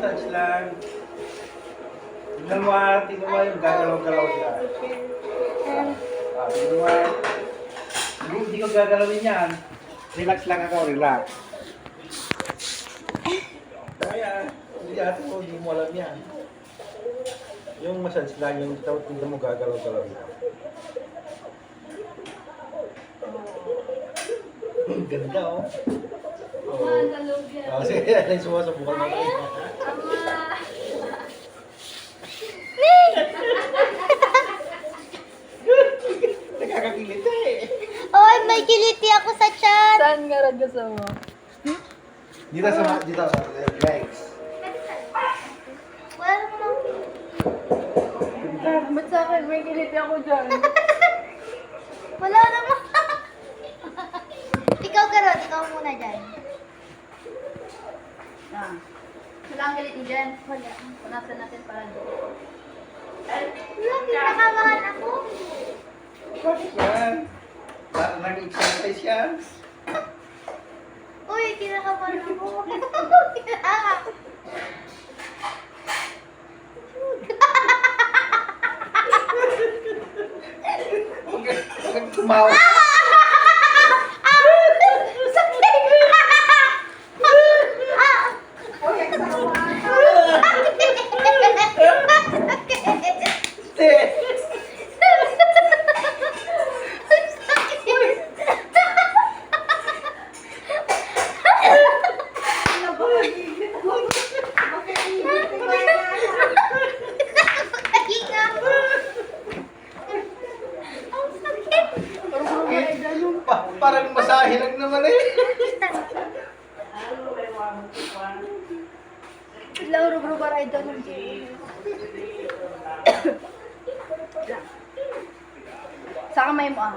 massage lang. Tingnan mo ah, tingnan mo yung gagalaw-galaw siya. Ah, tingnan mo ah. Hindi, hindi ko gagalawin yan. Relax lang ako, relax. Kaya, hindi ate ko, hindi mo alam yan. Yung massage lang, yung tawag tingnan mo gagalaw-galaw yan. Ganda oh. Oh. Oh, sige, ano yung sumasubukan mo? Nakakakilit eh. Oy, may kiliti ako sa chat. Saan nga rin gusto mo? Dito sa dito sa legs. Wala namang... Ba't sa akin may kiliti ako dyan? Wala namang... ikaw, Karot. Ikaw muna dyan. Ah. Kiliti dyan. Wala. Punasan natin para doon. Wala, pinakamahan ako. Bakit yan? Para nag-exercise yan. Uy, kinakabahan ako. Kinaka- Huwag tumawa. Hindi. Pa- lang naman eh. Lauro bro para ito ng Sa kamay mo ah.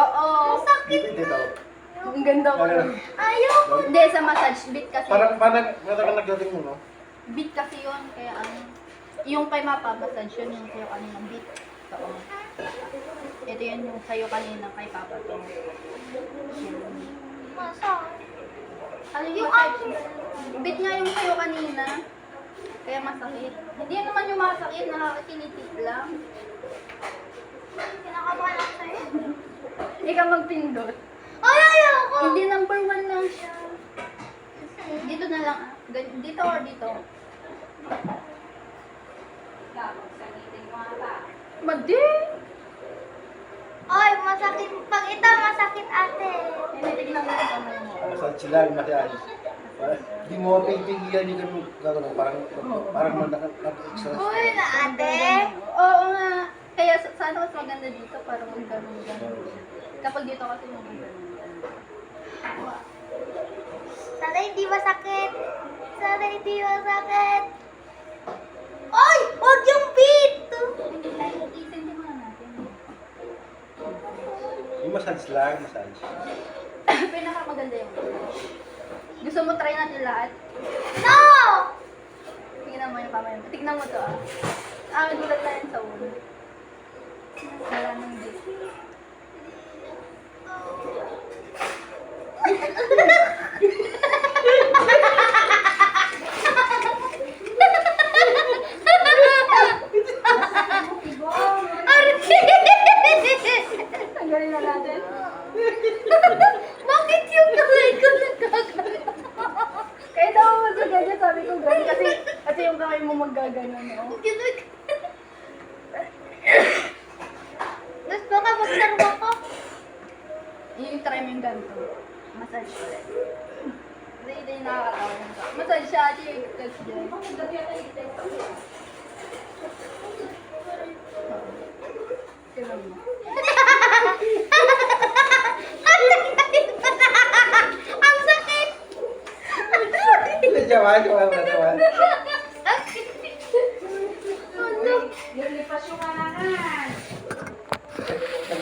Oo. Hindi daw. Ang ganda ko. Ano? Ayoko. Hindi, sa massage. Beat kasi. Parang, parang, parang nagdating mo, no? Beat kasi yun. Kaya ano. Yung kay Mapa, massage yun yung sa'yo kanina beat. Oo. Ito yun yung sa'yo kanina kay Papa to. Masa? Ano yung massage? Beat nga yung sa'yo kanina. Kaya masakit. Hindi naman yung masakit, nakakakinitit lang. Kinakabahan ako sa'yo. Ikaw magpindot. Ay, ayoko. Hindi number one lang siya. Dito na lang. ah. Dito or dito? Madi! Ay, masakit. Pag ito, masakit ate. Tinitignan mo yung kamay mo. Lang, massage. Parang, Hindi mo pipigilan yung ganun, gagawin. Parang, parang nag- nag-exercise. Uy, na ate. Oo nga. Kaya sa- sana mas maganda dito para mag ganun ganun. Kapag dito kasi mag ganun Sana hindi masakit. Sana hindi masakit. Ay! Huwag yung Yung massage lang, massage. Pinakamaganda yung Gusto mo try natin lahat? No! Tingnan mo yung kamay mo. Tignan mo to ah. Ah, nagulat na yan sa ulo. Wala nang dip. Tanggalin na natin. Bakit yung kamay ko nagkagalit? Kaya daw mo sa ganyan, sabi ko ganyan. Kasi, kasi yung kamay mo maggaganon, no? Ginag... Tapos baka magsarwa ko. Yung try mo yung ganito. Massage ulit. Hindi, hindi nakakatawa yung ka. Massage siya, ati yung kasi dyan. Tignan mo. Ang sakit! Jawa, jawa, jawa. Sakit!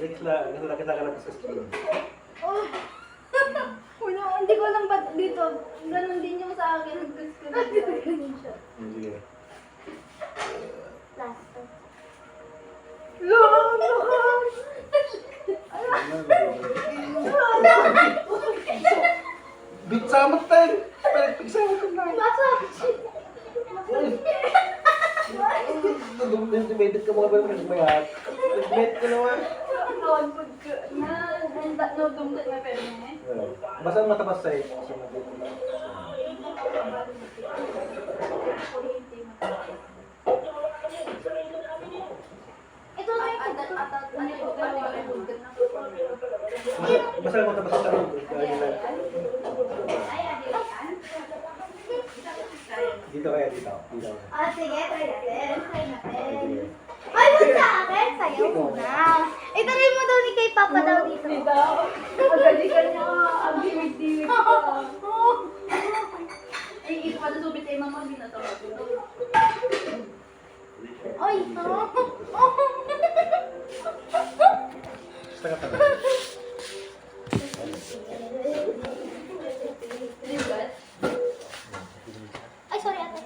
na ta. Relax lang. Sa screen. Oh. Wala, hindi ko alam ba't dito. Ganon din yung sa akin. Nagkas ko na ganun siya. Hindi. Plaster. Bit sama tayo. Pero pigsama ka na. Nag-medit ka mga ba? Nag-medit ka naman. Noon ko na. No dumdot na pero eh. Basta matapas sa'yo. Kasi nag- Ito na yung Atat, atat, ano yung ano yung bulgan na. Basta matapas sa'yo. Kaya na. Dito kaya dito. Dito. Ah, sige, try natin. Try natin. Ay, wag sa akin. Sayo muna. Itaray mo daw ni kay Papa daw dito. Dito. Magalikan niya. Ang diwit-diwit ka. Ay, ito pa subit ay mama binatawag ko. Ay, Basta ka tayo. Diba? Ay, sorry ate.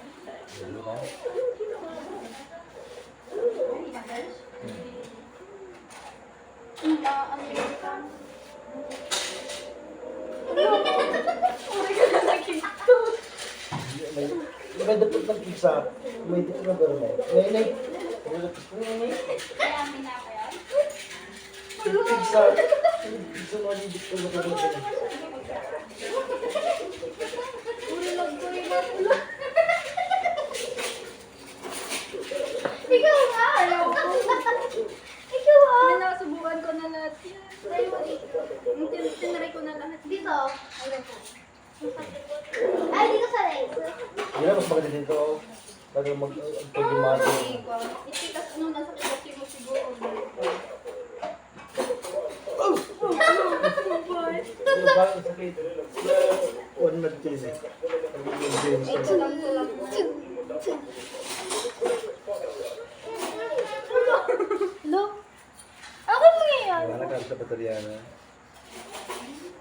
American. May may dapat ng pizza. May dapat na gano'n eh. Nay, nay. May dapat ko nay, nay. Kaya amin na kaya. Yung Pizza. Pizza na ko na. Uri lang ko yung Ikaw nga. Ayaw ko. Ikaw ah. May nasubukan ko na lahat yan. Try mo dito. Yung tin- Tinry ko na lahat. Dito. Ay, dito sa legs. Yan ang mas maganda dito. Para mag pwede mati. Itikas ano nasa kasi mo siguro. Yung bakit sakit. One na dito eh. Ang James. Ito lang ko lang. Lo. Ako mo yan. Wala ka sa baterya na.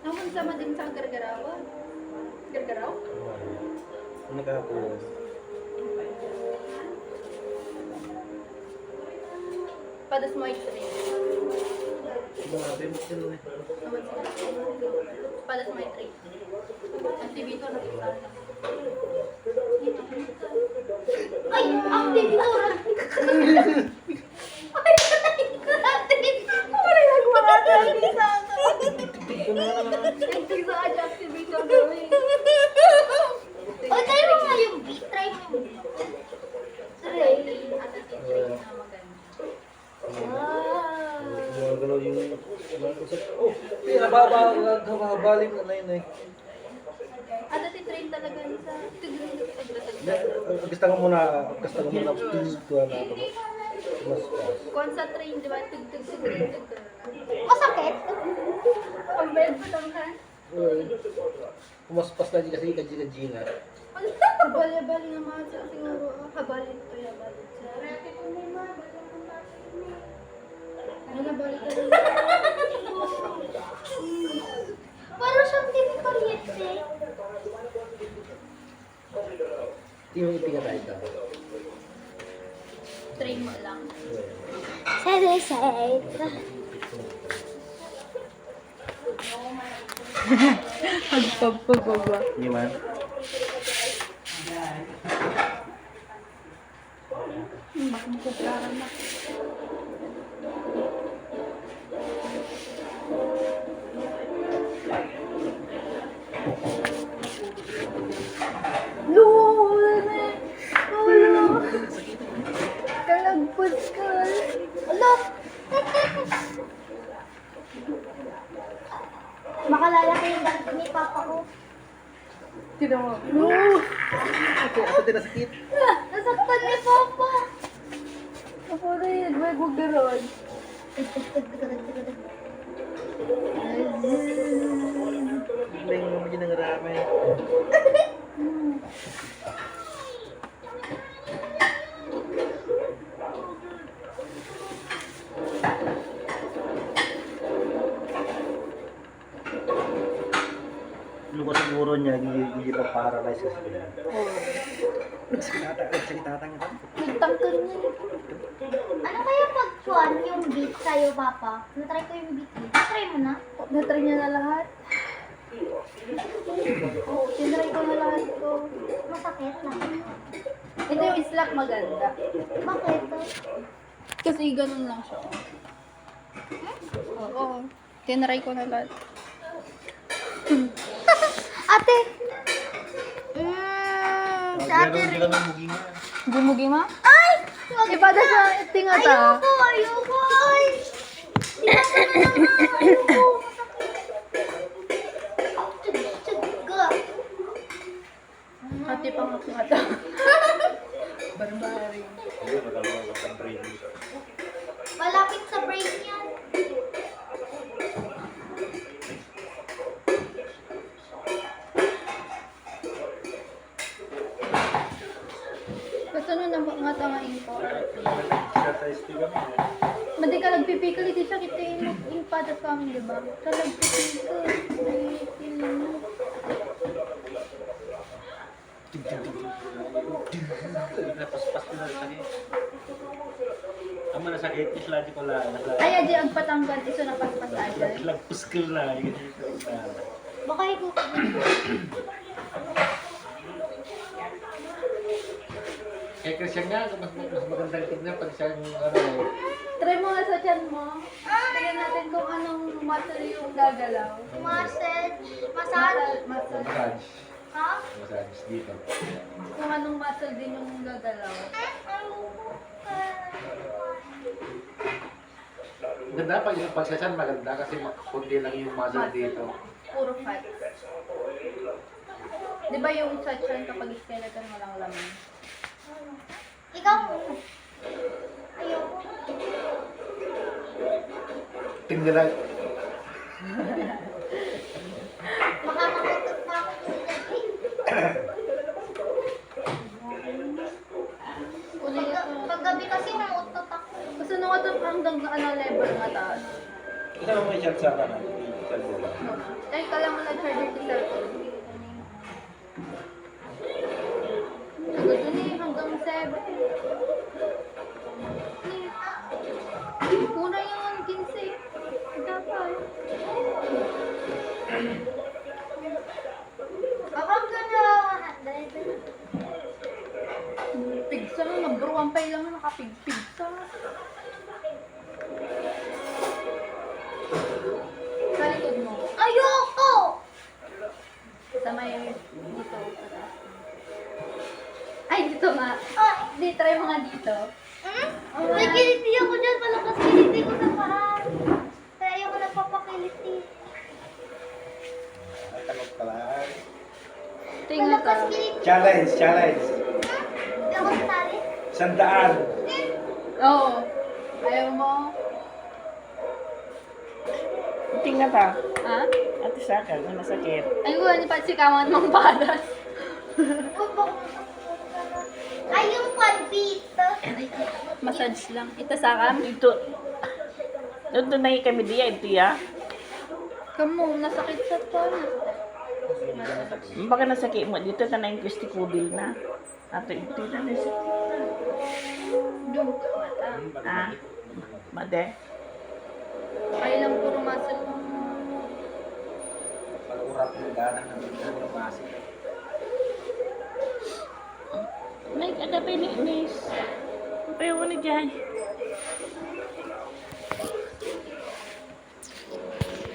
Naman sama din sa gargarawa. Gargaraw? Ano ka po? Padas mo ay three. Natin. Ano eh. Naman sila. Padas mo ay three. Ang TV ko nakita na. Ay, ang tinura. Ay, natin. Ano nagawa natin sa Hindi sa aja activation gawin. O, try mo nga yung beat. Try mo yung beat. Try. At ang three na maganda. Ah. Mga galaw yung... Oh, pinababa. Kababaling na na yun eh. At ang train talaga sa tignan ko Gusto ko muna, gusto ko muna, please ko na ako. Mas pas. Kung sa train, di ba? Tig tig tig tig. Masakit? Pag bed pa lang ka. Pumaspas na din kasi kaji-kaji na. Habali-habali naman siya siguro. ah, Habali ito yung habali siya. Ano na balik ka lang? Parang siyang typical yet eh. Hindi mo ipinga tayo daw. Train mo lang. Side side. Pagpapababa. Hindi man. Baka makupraran na. Papa ko. Tino mo. Ako, ako din nasakit. Nasaktan ni Papa. Ako rin. May gugaron. Hindi mo naman ng rami. Siguro niya, hindi, hindi pa paralyze kasi sila. Nagsitatang, nagsitatang ito. Nagtangkal na yun. Ano kaya pag kuhan yung beat sa'yo, Papa? Natry ko yung beat eh. Natry mo na? Natry niya na lahat. Oo, tinry ko na lahat ko. Masakit na. Ito yung islak maganda. Bakit? Kasi ganun lang siya. Oo. Tinry ko na lahat. Ate! Mm, sa ate Hindi rin. ka nang mugi nga. Gumugi ma? Ay! Wag Ipada sa tinga ta. Ayoko, ayoko, ay! Tingnan ko na naman, ayoko. Nyo na mga tangain ko. Exercise din kami. eh. Madi ka nagpipikal, hindi siya kita yung padas kami, di ba? Ka nagpipikal. Ay, yun. Napaspas ko na rin kami. Ang mga sakit is lagi ko lang. Ay, adi, ang patanggal, iso na paspas aja. Lagpus ko na. Na. Baka ikaw Kaya Christian nga, mas, mas magandang tignan pag siya yung ano, Try mo nga sa chan mo. Tingnan natin kung anong muscle yung gagalaw. Massage. Massage. Muscle. massage. Ha? Massage dito. Kung anong muscle din yung gagalaw. Ganda pag yung pag siya maganda kasi kunti lang yung muscle dito. Puro fat. Di ba yung sa chan kapag skeleton walang laman? Ikaw muna. Ayoko. Tingnan lang. Baka makutot na ako sa Kunin Pag, paggabi kasi umutot ako. Gusto nung ito hanggang ano level nga taas. Ito naman may shot sa kanan. Mo lang. Ay, kala mo na charger sa cellphone. Agad yun eh, hanggang 7. Mura yung 15. Dapat. Baka gano'n. Pigsa na, nag-bruwampay lang na nakapigpigsa. Sa likod mo. Ayoko! Sa may dito. Ay, dito nga. Ay! Di, try mo nga dito. Hmm? May kiliti ako dyan. Malakas kiliti ko sa paa. Kaya ayoko nagpapakiliti. Ay, takot ka lang. Tingnan ka. kiliti. Challenge, challenge. Hmm? Hindi ako sali. Sandaan. Oo. Ayaw mo? Tingnan ta. Ha? Ate sa akin, ano sakit. Ay, kuha ni Patsikawan mong padas. Ay, yung panbit. Massage lang. Ito sa kam. Ito. Ito na kami diya, ito ya. Kamu, nasakit sa ton. Baka nasakit mo dito na yung testicular na. Ato ito na na siya. Yung mata. Ah. Made. Ay lang puro muscle. Pag-urap mo ganang ng ng masik. May kagabi ni Ines. Payo ko Jai.